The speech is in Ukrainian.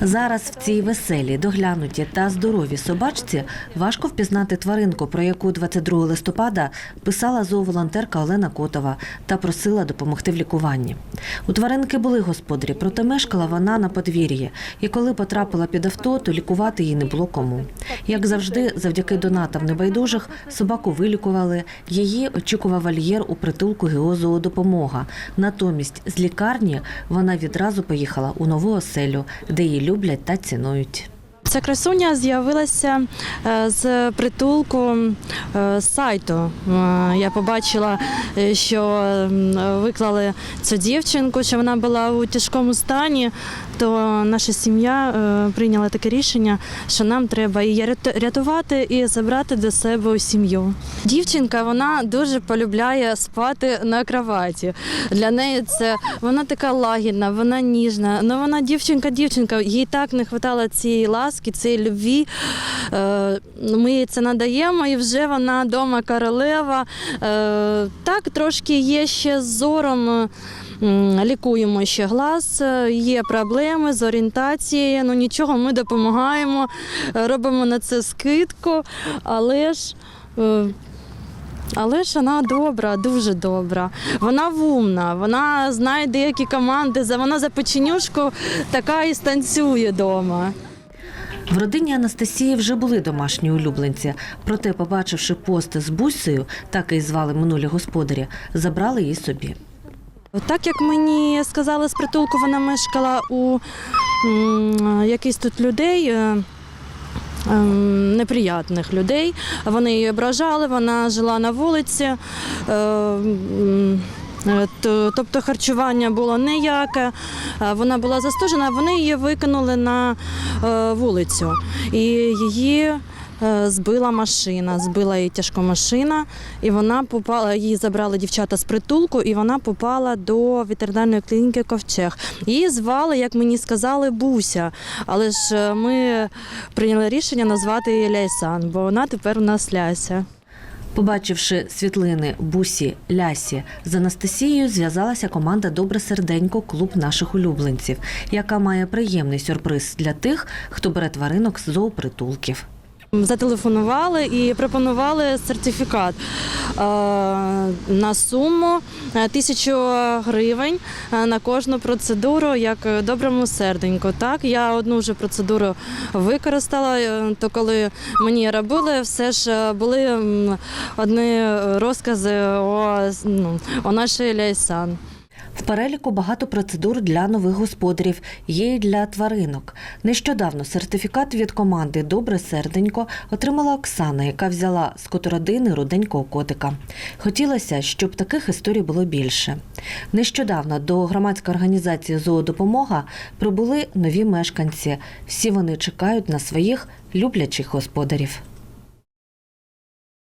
Зараз в цій веселій, доглянуті та здоровій собачці важко впізнати тваринку, про яку 22 листопада писала зооволонтерка Олена Котова та просила допомогти в лікуванні. У тваринки були господарі, проте мешкала вона на подвір'ї, і коли потрапила під авто, то лікувати її не було кому. Як завжди, завдяки донатам небайдужих, собаку вилікували. Її очікував вольєр у притулку «Геозоодопомога». Натомість з лікарні вона відразу поїхала у нову оселю, де її люблять та цінують. Ця красуня з'явилася е, з притулку е, сайту. Е, Я побачила, що виклали цю дівчинку, що вона була у тяжкому стані. То наша сім'я прийняла таке рішення, що нам треба її ряту- рятувати і забрати до себе у сім'ю. Дівчинка вона дуже полюбляє спати на кроваті. Для неї це вона така лагідна, вона ніжна. Ну вона дівчинка-дівчинка. Їй так не вистачало цієї ласки, цієї любві. Ми їй це надаємо, і вже вона вдома королева. Е, Так, трошки є ще з зором. е, Лікуємо ще глаз, е, є проблеми з орієнтацією. Ну нічого, ми допомагаємо, робимо на це скидку, але ж. але ж вона добра, дуже добра. Вона вумна, вона знає деякі команди, вона за печенюшку така і станцює вдома. В родині Анастасії вже були домашні улюбленці, проте, побачивши пост з бусею, так і звали минулі господарі, забрали її собі. Так як мені сказали з притулку, вона мешкала у якихось тут людей. е, ем, Неприятних людей. Вони її ображали, вона жила на вулиці. Е, Тобто харчування було ніяке, е, вона була застужена, вони її викинули на е, вулицю. І її збила машина, збила її тяжко машина, і вона попала, її забрали дівчата з притулку, і вона попала до ветеринарної клініки Ковчег. Її звали, як мені сказали, Буся. Але ж ми прийняли рішення назвати її Ляйсан, бо вона тепер у нас Ляся. Побачивши світлини Бусі Лясі з Анастасією, зв'язалася команда Добре серденько клуб наших улюбленців, яка має приємний сюрприз для тих, хто бере тваринок з зоопритулків. Зателефонували і пропонували сертифікат е, на суму е, тисячу гривень е, на кожну процедуру, як доброму серденьку. Так, я одну вже процедуру використала, то коли мені робили, все ж були одні розкази о, ну, о нашій Ляйсан. В переліку багато процедур для нових господарів, є й для тваринок. Нещодавно сертифікат від команди Добре серденько отримала Оксана, яка взяла з котородини руденького котика. Хотілося, щоб таких історій було більше. Нещодавно до громадської організації Зоодопомога прибули нові мешканці. Всі вони чекають на своїх люблячих господарів.